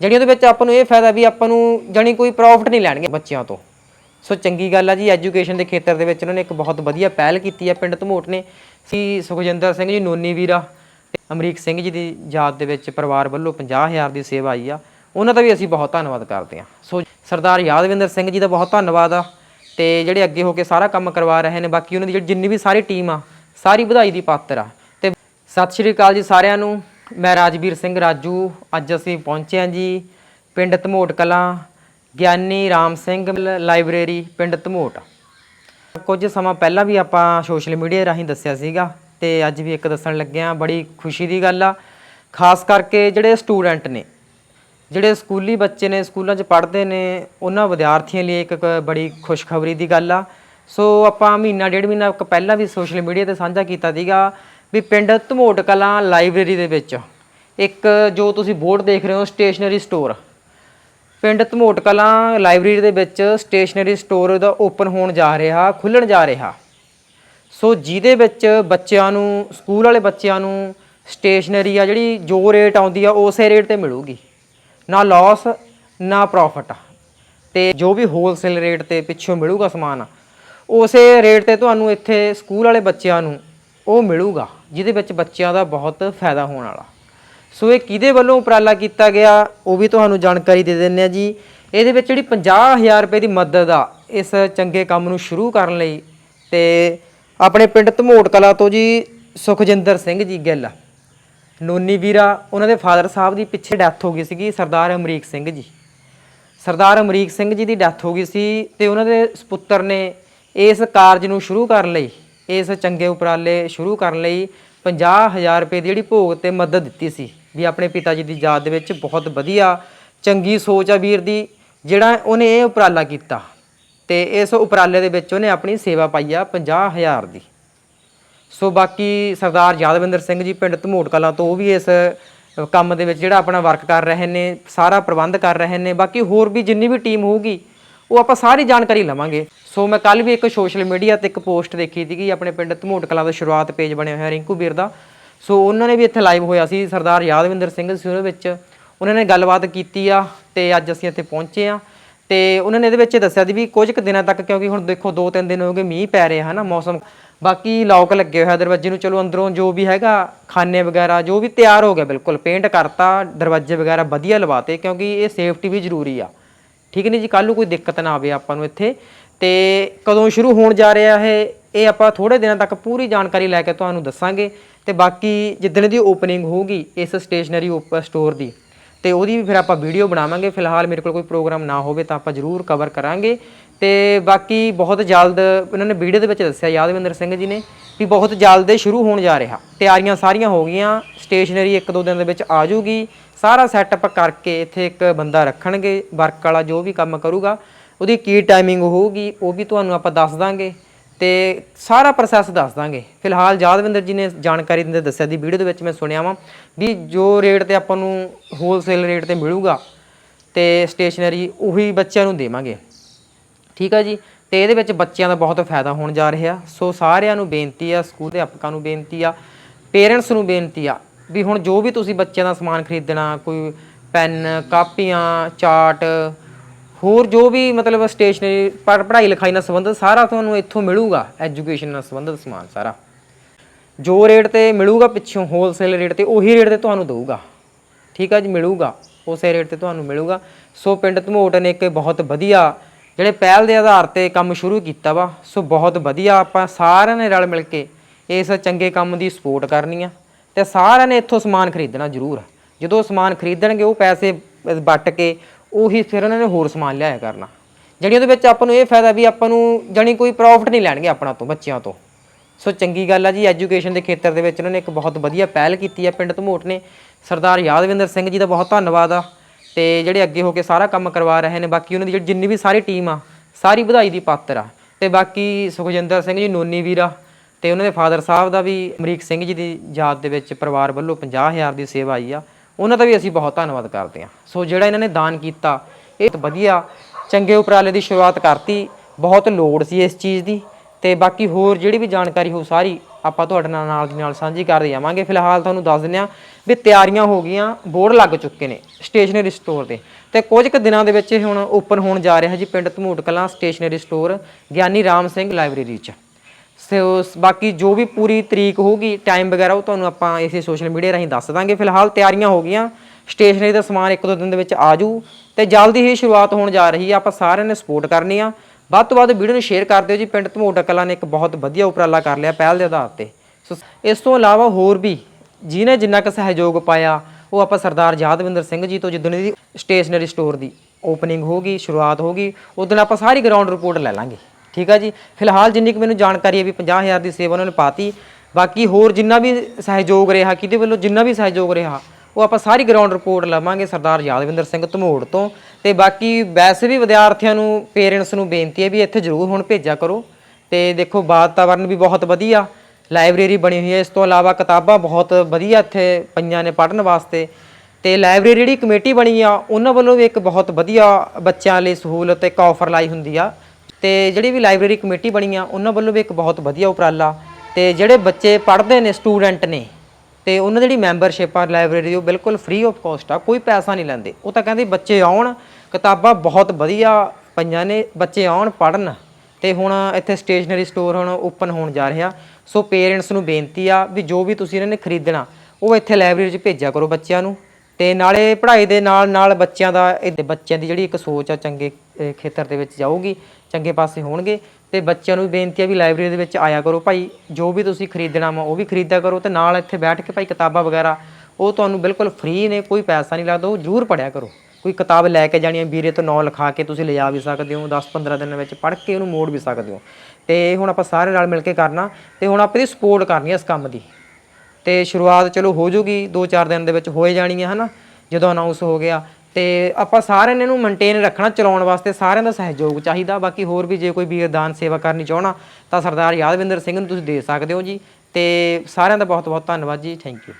ਜਿਹੜੀਆਂ ਉਹਦੇ ਵਿੱਚ ਆਪਾਂ ਨੂੰ ਇਹ ਫਾਇਦਾ ਵੀ ਆਪਾਂ ਨੂੰ ਜਾਣੀ ਕੋਈ ਪ੍ਰੋਫਿਟ ਨਹੀਂ ਲੈਣਗੇ ਬੱਚਿਆਂ ਤੋਂ। ਸੋ ਚੰਗੀ ਗੱਲ ਆ ਜੀ ਐਜੂਕੇਸ਼ਨ ਦੇ ਖੇਤਰ ਦੇ ਵਿੱਚ ਉਹਨਾਂ ਨੇ ਇੱਕ ਬਹੁਤ ਵਧੀਆ ਪਹਿਲ ਕੀਤੀ ਆ ਪਿੰਡ ਧਮੋਟ ਨੇ। ਸੀ ਸੁਖਜਿੰਦਰ ਸਿੰਘ ਜੀ, ਨੋਨੀ ਵੀਰਾ ਤੇ ਅਮਰੀਕ ਸਿੰਘ ਜੀ ਦੀ ਯਾਦ ਦੇ ਵਿੱਚ ਪਰਿਵਾਰ ਵੱਲੋਂ 50000 ਦੀ ਸੇਵਾ ਆਈ ਆ। ਉਹਨਾਂ ਦਾ ਵੀ ਅਸੀਂ ਬਹੁਤ ਧੰਨਵਾਦ ਕਰਦੇ ਹਾਂ ਸੋ ਸਰਦਾਰ ਯਾਦਵਿੰਦਰ ਸਿੰਘ ਜੀ ਦਾ ਬਹੁਤ ਧੰਨਵਾਦ ਆ ਤੇ ਜਿਹੜੇ ਅੱਗੇ ਹੋ ਕੇ ਸਾਰਾ ਕੰਮ ਕਰਵਾ ਰਹੇ ਨੇ, ਬਾਕੀ ਉਹਨਾਂ ਦੀ ਜਿਹੜੀ ਜਿੰਨੀ ਵੀ ਸਾਰੀ ਟੀਮ ਆ, ਸਾਰੀ ਵਧਾਈ ਦੀ ਪਾਤਰ ਆ। ਤੇ ਸਤਿ ਸ਼੍ਰੀ ਅਕਾਲ ਜੀ ਸਾਰਿਆਂ ਨੂੰ। ਮੈਂ ਰਾਜਵੀਰ ਸਿੰਘ ਰਾਜੂ, ਅੱਜ ਅਸੀਂ ਪਹੁੰਚੇ ਹਾਂ ਜੀ ਪਿੰਡ ਧਮੋਟ ਕਲਾਂ, ਗਿਆਨੀ ਰਾਮ ਸਿੰਘ ਲਾਇਬ੍ਰੇਰੀ, ਪਿੰਡ ਧਮੋਟ। ਕੁਝ ਸਮਾਂ ਪਹਿਲਾਂ ਵੀ ਆਪਾਂ ਸੋਸ਼ਲ ਮੀਡੀਆ ਰਾਹੀਂ ਦੱਸਿਆ ਸੀਗਾ ਤੇ ਅੱਜ ਵੀ ਇੱਕ ਦੱਸਣ ਲੱਗਿਆ ਬੜੀ ਖੁਸ਼ੀ ਦੀ ਗੱਲ ਆ। ਖਾਸ ਕਰਕੇ ਜਿਹੜੇ ਸਟੂਡੈਂਟ ਨੇ, ਜਿਹੜੇ ਸਕੂਲੀ ਬੱਚੇ ਨੇ, ਸਕੂਲਾਂ 'ਚ ਪੜ੍ਹਦੇ ਨੇ, ਉਹਨਾਂ ਵਿਦਿਆਰਥੀਆਂ ਲਈ ਇੱਕ ਬੜੀ ਖੁਸ਼ਖਬਰੀ ਦੀ ਗੱਲ ਆ। ਸੋ ਆਪਾਂ ਮਹੀਨਾ, ਡੇਢ ਮਹੀਨਾ ਕੁ ਪਹਿਲਾਂ ਵੀ ਸੋਸ਼ਲ ਮੀਡੀਆ ਤੇ ਸਾਂਝਾ ਕੀਤਾ ਸੀਗਾ ਵੀ ਪਿੰਡ ਧਮੋਟ ਕਲਾਂ ਲਾਇਬ੍ਰੇਰੀ ਦੇ ਵਿੱਚ ਇੱਕ ਜੋ ਤੁਸੀਂ ਬੋਰਡ ਦੇਖ ਰਹੇ ਹੋ, ਸਟੇਸ਼ਨਰੀ ਸਟੋਰ। ਪਿੰਡ ਧਮੋਟ ਕਲਾਂ ਲਾਇਬ੍ਰੇਰੀ ਦੇ ਵਿੱਚ ਸਟੇਸ਼ਨਰੀ ਸਟੋਰ ਦਾ ਓਪਨ ਹੋਣ ਜਾ ਰਿਹਾ ਖੁੱਲਣ ਜਾ ਰਿਹਾ। ਸੋ ਜਿਹਦੇ ਵਿੱਚ ਬੱਚਿਆਂ ਨੂੰ, ਸਕੂਲ ਵਾਲੇ ਬੱਚਿਆਂ ਨੂੰ ਸਟੇਸ਼ਨਰੀ ਆ ਜਿਹੜੀ ਜੋ ਰੇਟ ਆਉਂਦੀ ਆ, ਉਸੇ ਰੇਟ ਤੇ ਮਿਲੂਗੀ। ਨਾ ਲਾਸ ਨਾ ਪ੍ਰੋਫਿਟ ਤੇ ਜੋ ਵੀ ਹੋਲਸੇਲ ਰੇਟ ਤੇ ਪਿੱਛੋਂ ਮਿਲੂਗਾ ਸਮਾਨ, ਉਸੇ ਰੇਟ ਤੇ ਤੁਹਾਨੂੰ ਇੱਥੇ ਸਕੂਲ ਵਾਲੇ ਬੱਚਿਆਂ ਨੂੰ ਉਹ ਮਿਲੂਗਾ, ਜਿਹਦੇ ਵਿੱਚ ਬੱਚਿਆਂ ਦਾ ਬਹੁਤ ਫਾਇਦਾ ਹੋਣ ਵਾਲਾ। ਸੋ ਇਹ ਕਿਹਦੇ ਵੱਲੋਂ ਉਪਰਾਲਾ ਕੀਤਾ ਗਿਆ, ਉਹ ਵੀ ਤੁਹਾਨੂੰ ਜਾਣਕਾਰੀ ਦੇ ਦਿੰਨੇ ਆ ਜੀ। ਇਹਦੇ ਵਿੱਚ ਜਿਹੜੀ 50000 ਰੁਪਏ ਦੀ ਮਦਦ ਆ, ਇਸ ਚੰਗੇ ਕੰਮ ਨੂੰ ਸ਼ੁਰੂ ਕਰਨ ਲਈ, ਤੇ ਆਪਣੇ ਪਿੰਡ ਧਮੋਟ ਕਲਾ ਤੋਂ ਜੀ ਸੁਖਜਿੰਦਰ ਸਿੰਘ ਜੀ ਗਿੱਲ, ਨੋਨੀ ਵੀਰਾ, ਉਹਨਾਂ ਦੇ ਫਾਦਰ ਸਾਹਿਬ ਦੀ ਪਿੱਛੇ ਡੈਥ ਹੋ ਗਈ ਸੀਗੀ, ਸਰਦਾਰ ਅਮਰੀਕ ਸਿੰਘ ਜੀ। ਸਰਦਾਰ ਅਮਰੀਕ ਸਿੰਘ ਜੀ ਦੀ ਡੈਥ ਹੋ ਗਈ ਸੀ, ਤੇ ਉਹਨਾਂ ਦੇ ਸੁਪੁੱਤਰ ਨੇ ਇਸ ਕਾਰਜ ਨੂੰ ਸ਼ੁਰੂ ਕਰਨ ਲਈ ਇਸ ਚੰਗੇ ਉਪਰਾਲੇ ਸ਼ੁਰੂ ਕਰਨ ਲਈ 50000 ਰੁਪਏ ਦੀ ਜਿਹੜੀ ਭੋਗ ਤੇ ਮਦਦ ਦਿੱਤੀ ਸੀ, ਵੀ ਆਪਣੇ ਪਿਤਾ ਜੀ ਦੀ ਯਾਦ ਦੇ ਵਿੱਚ ਬਹੁਤ ਵਧੀਆ ਚੰਗੀ ਸੋਚ ਆ ਵੀਰ ਦੀ, ਜਿਹੜਾ ਉਹਨੇ ਇਹ ਉਪਰਾਲਾ ਕੀਤਾ ਤੇ ਇਸ ਉਪਰਾਲੇ ਦੇ ਵਿੱਚ ਉਹਨੇ ਆਪਣੀ ਸੇਵਾ ਪਾਈ ਆ 50000 ਦੀ। ਸੋ ਬਾਕੀ ਸਰਦਾਰ ਯਾਦਵਿੰਦਰ ਸਿੰਘ ਜੀ ਪਿੰਡ ਧਮੋਟ ਕਲਾਂ ਤੋਂ ਉਹ ਵੀ ਇਸ ਕੰਮ ਦੇ ਵਿੱਚ ਜਿਹੜਾ ਆਪਣਾ ਵਰਕ ਕਰ ਰਹੇ ਨੇ, ਸਾਰਾ ਪ੍ਰਬੰਧ ਕਰ ਰਹੇ ਨੇ, ਬਾਕੀ ਹੋਰ ਵੀ ਜਿੰਨੀ ਵੀ ਟੀਮ ਹੋਊਗੀ ਉਹ ਆਪਾਂ ਸਾਰੀ ਜਾਣਕਾਰੀ ਲਵਾਂਗੇ। ਸੋ ਮੈਂ ਕੱਲ ਵੀ ਇੱਕ ਸੋਸ਼ਲ ਮੀਡੀਆ ਤੇ ਇੱਕ ਪੋਸਟ ਦੇਖੀ ਸੀਗੀ, ਆਪਣੇ ਪਿੰਡ ਧਮੋਟ ਕਲਾਂ ਦਾ ਸ਼ੁਰੂਆਤ ਪੇਜ ਬਣਿਆ ਹੋਇਆ ਰਿੰਕੂ ਵੀਰ ਦਾ। ਸੋ ਉਹਨਾਂ ਨੇ ਵੀ ਇੱਥੇ ਲਾਈਵ ਹੋਇਆ ਸੀ, ਸਰਦਾਰ ਯਾਦਵਿੰਦਰ ਸਿੰਘ ਸੀ ਉਹਦੇ ਵਿੱਚ। ਉਹਨਾਂ ਨੇ ਗੱਲਬਾਤ ਕੀਤੀ ਆ ਤੇ ਅੱਜ ਅਸੀਂ ਇੱਥੇ ਪਹੁੰਚੇ ਆ। ਤੇ ਉਹਨਾਂ ਨੇ ਇਹਦੇ ਵਿੱਚ ਇਹ ਦੱਸਿਆ ਸੀ ਵੀ ਕੁਝ ਕੁ ਦਿਨਾਂ ਤੱਕ, ਕਿਉਂਕਿ ਹੁਣ ਦੇਖੋ 2-3 ਦਿਨ ਹੋ ਗਏ ਮੀਂਹ ਪੈ ਰਿਹਾ ਹੈ ਨਾ ਮੌਸਮ। ਬਾਕੀ ਲੌਕ ਲੱਗੇ ਹੋਇਆ ਦਰਵਾਜ਼ੇ ਨੂੰ। ਚਲੋ ਅੰਦਰੋਂ ਜੋ ਵੀ ਹੈਗਾ, ਖਾਨੇ ਵਗੈਰਾ, ਜੋ ਵੀ ਤਿਆਰ ਹੋ ਗਿਆ, ਬਿਲਕੁਲ ਪੇਂਟ ਕਰਤਾ, ਦਰਵਾਜ਼ੇ ਵਗੈਰਾ ਵਧੀਆ ਲਵਾਤੇ, ਕਿਉਂਕਿ ਇਹ ਸੇਫਟੀ ਵੀ ਜ਼ਰੂਰੀ ਆ। ਠੀਕ ਨਹੀਂ ਜੀ ਕੱਲ ਨੂੰ ਕੋਈ ਦਿੱਕਤ ਨਾ ਆਵੇ ਆਪਾਂ ਨੂੰ ਇੱਥੇ। ਤੇ ਕਦੋਂ ਸ਼ੁਰੂ ਹੋਣ ਜਾ ਰਿਹਾ ਹੈ, ਇਹ ਆਪਾਂ ਥੋੜੇ ਦਿਨਾਂ ਤੱਕ ਪੂਰੀ ਜਾਣਕਾਰੀ ਲੈ ਕੇ ਤੁਹਾਨੂੰ ਦੱਸਾਂਗੇ। ਤੇ ਬਾਕੀ ਜਿੱਦਣ ਦੀ ਓਪਨਿੰਗ ਹੋਊਗੀ, ਇਸ ਸਟੇਸ਼ਨਰੀ ਉੱਪਰ ਸਟੋਰ ਦੀ, ਤੇ ਉਹਦੀ ਵੀ ਫਿਰ ਆਪਾਂ ਵੀਡੀਓ ਬਣਾਵਾਂਗੇ। ਫਿਲਹਾਲ ਮੇਰੇ ਕੋਲ ਕੋਈ ਪ੍ਰੋਗਰਾਮ ਨਾ ਹੋਵੇ ਤਾਂ ਆਪਾਂ ਜ਼ਰੂਰ ਕਵਰ ਕਰਾਂਗੇ। ਤੇ ਬਾਕੀ ਬਹੁਤ ਜਲਦ, ਇਹਨਾਂ ਨੇ ਵੀਡੀਓ ਦੇ ਵਿੱਚ ਦੱਸਿਆ, ਯਾਦਵਿੰਦਰ ਸਿੰਘ ਜੀ ਨੇ, ਵੀ ਬਹੁਤ ਜਲਦ ਸ਼ੁਰੂ ਹੋਣ ਜਾ ਰਿਹਾ। ਤਿਆਰੀਆਂ ਸਾਰੀਆਂ ਹੋ ਗਈਆਂ ਸਟੇਸ਼ਨਰੀ ਇੱਕ ਦੋ ਦਿਨ ਦੇ ਵਿੱਚ ਆ ਜਾਊਗੀ। ਸਾਰਾ ਸੈਟਅਪ ਕਰਕੇ ਇੱਥੇ ਇੱਕ ਬੰਦਾ ਰੱਖਣਗੇ ਵਰਕ ਵਾਲਾ ਜੋ ਵੀ ਕੰਮ ਕਰੂਗਾ, ਉਹਦੀ ਕੀ ਟਾਈਮਿੰਗ ਹੋਊਗੀ, ਉਹ ਵੀ ਤੁਹਾਨੂੰ ਆਪਾਂ ਦੱਸ ਦਾਂਗੇ ਤੇ ਸਾਰਾ ਪ੍ਰੋਸੈਸ ਦੱਸ ਦਾਂਗੇ। ਫਿਲਹਾਲ ਯਾਦਵਿੰਦਰ ਜੀ ਨੇ ਜਾਣਕਾਰੀ ਦਿੰਦੇ ਦੱਸਿਆ ਦੀ ਵੀਡੀਓ ਦੇ ਵਿੱਚ ਮੈਂ ਸੁਣਿਆ ਵਾਂ ਵੀ ਜੋ ਰੇਟ ਤੇ ਆਪਾਂ ਨੂੰ ਹੋਲਸੇਲ ਰੇਟ ਤੇ ਮਿਲੂਗਾ ਤੇ ਸਟੇਸ਼ਨਰੀ ਉਹੀ ਬੱਚਿਆਂ ਨੂੰ ਦੇਵਾਂਗੇ। ਠੀਕ ਆ ਜੀ? ਤੇ ਇਹਦੇ ਵਿੱਚ ਬੱਚਿਆਂ ਦਾ ਬਹੁਤ ਫਾਇਦਾ ਹੋਣ ਜਾ ਰਿਹਾ। ਸੋ ਸਾਰਿਆਂ ਨੂੰ ਬੇਨਤੀ ਆ, ਸਕੂਲ ਦੇ ਅਧਿਆਪਕਾਂ ਨੂੰ ਬੇਨਤੀ ਆ ਪੇਰੈਂਟਸ ਨੂੰ ਬੇਨਤੀ ਆ ਵੀ ਹੁਣ ਜੋ ਵੀ ਤੁਸੀਂ ਬੱਚਿਆਂ ਦਾ ਸਮਾਨ ਖਰੀਦਣਾ, ਕੋਈ ਪੈਨ, ਕਾਪੀਆਂ ਚਾਰਟ ਹੋਰ ਜੋ ਵੀ ਮਤਲਬ ਸਟੇਸ਼ਨਰੀ ਪਰ ਪੜ੍ਹਾਈ ਲਿਖਾਈ ਨਾਲ ਸੰਬੰਧਿਤ ਸਾਰਾ ਤੁਹਾਨੂੰ ਇੱਥੋਂ ਮਿਲੂਗਾ ਐਜੂਕੇਸ਼ਨ ਨਾਲ ਸੰਬੰਧਿਤ ਸਮਾਨ ਸਾਰਾ। ਜੋ ਰੇਟ ਤੇ ਮਿਲੂਗਾ ਪਿੱਛੋਂ ਹੋਲਸੇਲ ਰੇਟ ਤੇ, ਉਹੀ ਰੇਟ ਤੇ ਤੁਹਾਨੂੰ ਦਊਗਾ। ਠੀਕ ਆ ਜੀ, ਮਿਲੂਗਾ। ਉਸੇ ਰੇਟ ਤੇ ਤੁਹਾਨੂੰ ਮਿਲੂਗਾ। ਸੋ ਪਿੰਡ ਧਮੋਟ ਨੇ ਇੱਕ ਬਹੁਤ ਵਧੀਆ ਜਿਹੜੇ ਪਹਿਲ ਦੇ ਆਧਾਰ ਤੇ ਕੰਮ ਸ਼ੁਰੂ ਕੀਤਾ ਵਾ, ਸੋ ਬਹੁਤ ਵਧੀਆ ਆਪਾਂ ਸਾਰਿਆਂ ਨੇ ਰਲ ਮਿਲ ਕੇ ਇਸ ਚੰਗੇ ਕੰਮ ਦੀ ਸਪੋਰਟ ਕਰਨੀ ਆ। ਤੇ ਸਾਰਿਆਂ ਨੇ ਇੱਥੋਂ ਸਮਾਨ ਖਰੀਦਣਾ ਜ਼ਰੂਰ ਜਦੋਂ ਸਮਾਨ ਖਰੀਦਣਗੇ, ਉਹ ਪੈਸੇ ਵੱਟ ਕੇ ਉਹੀ ਫਿਰ ਉਹਨਾਂ ਨੇ ਹੋਰ ਸਮਾਨ ਲਿਆਇਆ ਕਰਨਾ। ਜਿਹੜੀਆਂ ਉਹਦੇ ਵਿੱਚ ਆਪਾਂ ਨੂੰ ਇਹ ਫਾਇਦਾ ਵੀ ਆਪਾਂ ਨੂੰ ਜਾਣੀ ਕੋਈ ਪ੍ਰੋਫਿਟ ਨਹੀਂ ਲੈਣਗੇ ਆਪਣਾ ਤੋਂ, ਬੱਚਿਆਂ ਤੋਂ। ਸੋ ਚੰਗੀ ਗੱਲ ਆ ਜੀ ਐਜੂਕੇਸ਼ਨ ਦੇ ਖੇਤਰ ਦੇ ਵਿੱਚ ਉਹਨਾਂ ਨੇ ਇੱਕ ਬਹੁਤ ਵਧੀਆ ਪਹਿਲ ਕੀਤੀ ਆ ਪਿੰਡ ਧਮੋਟ ਨੇ। ਸਰਦਾਰ ਯਾਦਵਿੰਦਰ ਸਿੰਘ ਜੀ ਦਾ ਬਹੁਤ ਧੰਨਵਾਦ ਆ। ਤੇ ਜਿਹੜੇ ਅੱਗੇ ਹੋ ਕੇ ਸਾਰਾ ਕੰਮ ਕਰਵਾ ਰਹੇ ਨੇ, ਬਾਕੀ ਉਹਨਾਂ ਦੀ ਜਿਹੜੀ ਜਿੰਨੀ ਵੀ ਸਾਰੀ ਟੀਮ ਆ, ਸਾਰੀ ਵਧਾਈ ਦੀ ਪਾਤਰ ਆ। ਤੇ ਬਾਕੀ ਸੁਖਜਿੰਦਰ ਸਿੰਘ ਜੀ, ਨੋਨੀ ਵੀਰਾ ਤੇ ਉਹਨਾਂ ਦੇ ਫਾਦਰ ਸਾਹਿਬ ਦਾ ਵੀ ਅਮਰੀਕ ਸਿੰਘ ਜੀ ਦੀ ਯਾਦ ਦੇ ਵਿੱਚ ਪਰਿਵਾਰ ਵੱਲੋਂ 50000 ਦੀ ਸੇਵਾ ਆਈ ਆ। ਉਹਨਾਂ ਦਾ ਵੀ ਅਸੀਂ ਬਹੁਤ ਧੰਨਵਾਦ ਕਰਦੇ ਹਾਂ। ਸੋ ਜਿਹੜਾ ਇਹਨਾਂ ਨੇ ਦਾਨ ਕੀਤਾ, ਇਹ ਬਹੁਤ ਵਧੀਆ ਚੰਗੇ ਉਪਰਾਲੇ ਦੀ ਸ਼ੁਰੂਆਤ ਕਰਤੀ। ਬਹੁਤ ਲੋੜ ਸੀ ਇਸ ਚੀਜ਼ ਦੀ ਤੇ ਬਾਕੀ ਹੋਰ ਜਿਹੜੀ ਵੀ ਜਾਣਕਾਰੀ ਹੋ ਸਾਰੀ ਆਪਾਂ ਤੁਹਾਡੇ ਨਾਲ ਨਾਲ ਦੀ ਨਾਲ ਸਾਂਝੀ ਕਰਦੇ ਜਾਵਾਂਗੇ ਫਿਲਹਾਲ ਤੁਹਾਨੂੰ ਦੱਸ ਦਿੰਦੇ ਆ ਵੀ ਤਿਆਰੀਆਂ ਹੋ ਗਈਆਂ, ਬੋਰਡ ਲੱਗ ਚੁੱਕੇ ਨੇ ਸਟੇਸ਼ਨਰੀ ਸਟੋਰ ਦੇ ਤੇ ਕੁਝ ਕੁ ਦਿਨਾਂ ਦੇ ਵਿੱਚ ਇਹ ਹੁਣ ਓਪਨ ਹੋਣ ਜਾ ਰਿਹਾ ਜੀ ਪਿੰਡ Dhamot Kalan stationery store, Giani Ram Singh library 'ਚ। ਸੋ ਬਾਕੀ ਜੋ ਵੀ ਪੂਰੀ ਤਰੀਕ ਹੋਊਗੀ ਟਾਈਮ ਵਗੈਰਾ, ਉਹ ਤੁਹਾਨੂੰ ਆਪਾਂ ਇਸੇ ਸੋਸ਼ਲ ਮੀਡੀਆ ਰਾਹੀਂ ਦੱਸ ਦਾਂਗੇ। ਫਿਲਹਾਲ ਤਿਆਰੀਆਂ ਹੋ ਗਈਆਂ। ਸਟੇਸ਼ਨਰੀ ਦਾ ਸਮਾਨ ਇੱਕ ਦੋ ਦਿਨ ਦੇ ਵਿੱਚ ਆ ਜੂ ਤੇ ਜਲਦੀ ਹੀ ਸ਼ੁਰੂਆਤ ਹੋਣ ਜਾ ਰਹੀ ਆ। ਆਪਾਂ ਸਾਰਿਆਂ ਨੇ ਸਪੋਰਟ ਕਰਨੀ ਆ। ਵੱਧ ਤੋਂ ਵੱਧ ਵੀਡੀਓ ਨੂੰ ਸ਼ੇਅਰ ਕਰ ਦਿਓ ਜੀ। ਪਿੰਡ ਧਮੋਟਾ ਕਲਾਂ ਨੇ ਇੱਕ ਬਹੁਤ ਵਧੀਆ ਉਪਰਾਲਾ ਕਰ ਲਿਆ ਪਹਿਲ ਦੇ ਆਧਾਰ ਤੇ। ਸੋ ਇਸ ਤੋਂ ਇਲਾਵਾ ਹੋਰ ਵੀ ਜਿਹਨੇ ਜਿੰਨਾ ਕੁ ਸਹਿਯੋਗ ਪਾਇਆ, ਉਹ ਆਪਾਂ ਸਰਦਾਰ ਯਾਦਵਿੰਦਰ ਸਿੰਘ ਜੀ ਤੋਂ ਜਿੱਦਣ ਦੀ ਸਟੇਸ਼ਨਰੀ ਸਟੋਰ ਦੀ ਓਪਨਿੰਗ ਹੋਗੀ ਸ਼ੁਰੂਆਤ ਹੋਗੀ ਉਦੋਂ ਆਪਾਂ ਸਾਰੀ ਗਰਾਊਂਡ ਰਿਪੋਰਟ ਲੈ ਲਾਂਗੇ। ਠੀਕ ਆ ਜੀ। ਫਿਲਹਾਲ ਜਿੰਨੀ ਕੁ ਮੈਨੂੰ ਜਾਣਕਾਰੀ ਹੈ ਵੀ 50000 ਦੀ ਸੇਵਾ ਉਹਨਾਂ ਨੇ ਪਾਤੀ, ਬਾਕੀ ਹੋਰ ਜਿੰਨਾ ਵੀ ਸਹਿਯੋਗ ਰਿਹਾ, ਕਿਹਦੇ ਵੱਲੋਂ ਜਿੰਨਾ ਵੀ ਸਹਿਯੋਗ ਰਿਹਾ, ਉਹ ਆਪਾਂ ਸਾਰੀ ਗਰਾਊਂਡ ਰਿਪੋਰਟ ਲਵਾਂਗੇ ਸਰਦਾਰ ਯਾਦਵਿੰਦਰ ਸਿੰਘ ਧਮੋੜ ਤੋਂ। ਤੇ ਬਾਕੀ ਵੈਸੇ ਵੀ ਵਿਦਿਆਰਥੀਆਂ ਨੂੰ ਪੇਰੈਂਟਸ ਨੂੰ ਬੇਨਤੀ ਹੈ ਵੀ ਇੱਥੇ ਜ਼ਰੂਰ ਹੁਣ ਭੇਜਿਆ ਕਰੋ। ਤੇ ਦੇਖੋ, ਵਾਤਾਵਰਨ ਵੀ ਬਹੁਤ ਵਧੀਆ ਲਾਇਬ੍ਰੇਰੀ ਬਣੀ ਹੋਈ ਹੈ। ਇਸ ਤੋਂ ਇਲਾਵਾ ਕਿਤਾਬਾਂ ਬਹੁਤ ਵਧੀਆ ਇੱਥੇ ਪਈਆਂ ਨੇ ਪੜ੍ਹਨ ਵਾਸਤੇ। ਤੇ ਲਾਇਬ੍ਰੇਰੀ ਜਿਹੜੀ ਕਮੇਟੀ ਬਣੀ ਆ, ਉਹਨਾਂ ਵੱਲੋਂ ਵੀ ਇੱਕ ਬਹੁਤ ਵਧੀਆ ਬੱਚਿਆਂ ਲਈ ਸਹੂਲਤ, ਇੱਕ ਆਫਰ ਲਾਈ ਹੁੰਦੀ ਆ। ਤੇ ਜਿਹੜੀ ਵੀ ਲਾਇਬ੍ਰੇਰੀ ਕਮੇਟੀ ਬਣੀ ਆ, ਉਹਨਾਂ ਵੱਲੋਂ ਵੀ ਇੱਕ ਬਹੁਤ ਵਧੀਆ ਉਪਰਾਲਾ। ਤੇ ਜਿਹੜੇ ਬੱਚੇ ਪੜ੍ਹਦੇ ਨੇ, ਸਟੂਡੈਂਟ ਨੇ, ਤੇ ਉਹਨਾਂ ਦੀ ਜਿਹੜੀ ਮੈਂਬਰਸ਼ਿਪ ਆ ਲਾਇਬ੍ਰੇਰੀ ਦੀ ਉਹ ਬਿਲਕੁਲ ਫ੍ਰੀ ਆਫ ਕਾਸਟ ਆ, ਕੋਈ ਪੈਸਾ ਨਹੀਂ ਲੈਂਦੇ। ਉਹ ਤਾਂ ਕਹਿੰਦੇ ਬੱਚੇ ਆਉਣ, ਕਿਤਾਬਾਂ ਬਹੁਤ ਵਧੀਆ ਪਈਆਂ ਨੇ, ਬੱਚੇ ਆਉਣ ਪੜ੍ਹਨ। ਤੇ ਹੁਣ ਇੱਥੇ ਸਟੇਸ਼ਨਰੀ ਸਟੋਰ ਹੁਣ ਓਪਨ ਹੋਣ ਜਾ ਰਿਹਾ। ਸੋ ਪੇਰੈਂਟਸ ਨੂੰ ਬੇਨਤੀ ਆ ਵੀ ਜੋ ਵੀ ਤੁਸੀਂ ਇਹਨਾਂ ਨੇ ਖਰੀਦਣਾ, ਉਹ ਇੱਥੇ ਲਾਇਬ੍ਰੇਰੀ 'ਚ ਭੇਜਿਆ ਕਰੋ ਬੱਚਿਆਂ ਨੂੰ। ਤੇ ਨਾਲੇ ਪੜ੍ਹਾਈ ਦੇ ਨਾਲ ਨਾਲ ਬੱਚਿਆਂ ਦਾ ਇਹ ਬੱਚਿਆਂ ਦੀ ਜਿਹੜੀ ਇੱਕ ਸੋਚ ਆ ਚੰਗੇ ਅਹ, ਖੇਤਰ ਦੇ ਵਿੱਚ ਜਾਊਗੀ ਚੰਗੇ ਪਾਸੇ ਹੋਣਗੇ ਤੇ ਬੱਚਿਆਂ ਨੂੰ ਵੀ ਬੇਨਤੀ ਆ ਵੀ ਲਾਇਬ੍ਰੇਰੀ ਦੇ ਵਿੱਚ ਆਇਆ ਕਰੋ। ਭਾਈ ਜੋ ਵੀ ਤੁਸੀਂ ਖਰੀਦਣਾ ਵਾ ਉਹ ਵੀ ਖਰੀਦਿਆ ਕਰੋ ਤੇ ਨਾਲ ਇੱਥੇ ਬੈਠ ਕੇ ਭਾਈ ਕਿਤਾਬਾਂ ਵਗੈਰਾ ਉਹ ਤੁਹਾਨੂੰ ਬਿਲਕੁਲ ਫ੍ਰੀ ਨੇ ਕੋਈ ਪੈਸਾ ਨਹੀਂ ਲੱਗਦਾ ਉਹ ਜ਼ਰੂਰ ਪੜਿਆ ਕਰੋ। ਕੋਈ ਕਿਤਾਬ ਲੈ ਕੇ ਜਾਣੀ ਹੈ ਵੀਰੇ ਤੋਂ ਨਾਂ ਲਿਖਾ ਕੇ ਤੁਸੀਂ ਲਿਜਾ ਵੀ ਸਕਦੇ ਹੋ 10-15 ਦਿਨ ਵਿੱਚ ਪੜ੍ਹ ਕੇ ਉਹਨੂੰ ਮੋੜ ਵੀ ਸਕਦੇ ਹੋ। ਤੇ ਹੁਣ ਆਪਾਂ ਸਾਰੇ ਨਾਲ ਮਿਲ ਕੇ ਕਰਨਾ ਤੇ ਹੁਣ ਆਪਾਂ ਇਹਦੀ ਸਪੋਰਟ ਕਰਨੀ ਹੈ ਇਸ ਕੰਮ ਦੀ। ਤੇ ਸ਼ੁਰੂਆਤ ਚਲੋ ਹੋ ਜੂਗੀ 2-4 ਦਿਨ ਦੇ ਵਿੱਚ ਹੋਏ ਜਾਣੀ ਹੈ ਹਨਾ? ਜਦੋਂ ਅਨਾਉਂਸ ਹੋ ਗਿਆ। ਤੇ ਆਪਾਂ ਸਾਰਿਆਂ ਨੇ ਇਹਨੂੰ ਮੇਨਟੇਨ ਰੱਖਣਾ ਚਲਾਉਣ ਵਾਸਤੇ ਸਾਰਿਆਂ ਦਾ ਸਹਿਯੋਗ ਚਾਹੀਦਾ। ਬਾਕੀ ਹੋਰ ਵੀ ਜੇ ਕੋਈ ਵੀਰ ਦਾਨ ਸੇਵਾ ਕਰਨੀ ਚਾਹਣਾ ਤਾਂ ਸਰਦਾਰ ਯਾਦਵਿੰਦਰ ਸਿੰਘ ਨੂੰ ਤੁਸੀਂ ਦੇ ਸਕਦੇ ਹੋ ਜੀ। ਤੇ ਸਾਰਿਆਂ ਦਾ ਬਹੁਤ ਬਹੁਤ ਧੰਨਵਾਦ ਜੀ। Thank you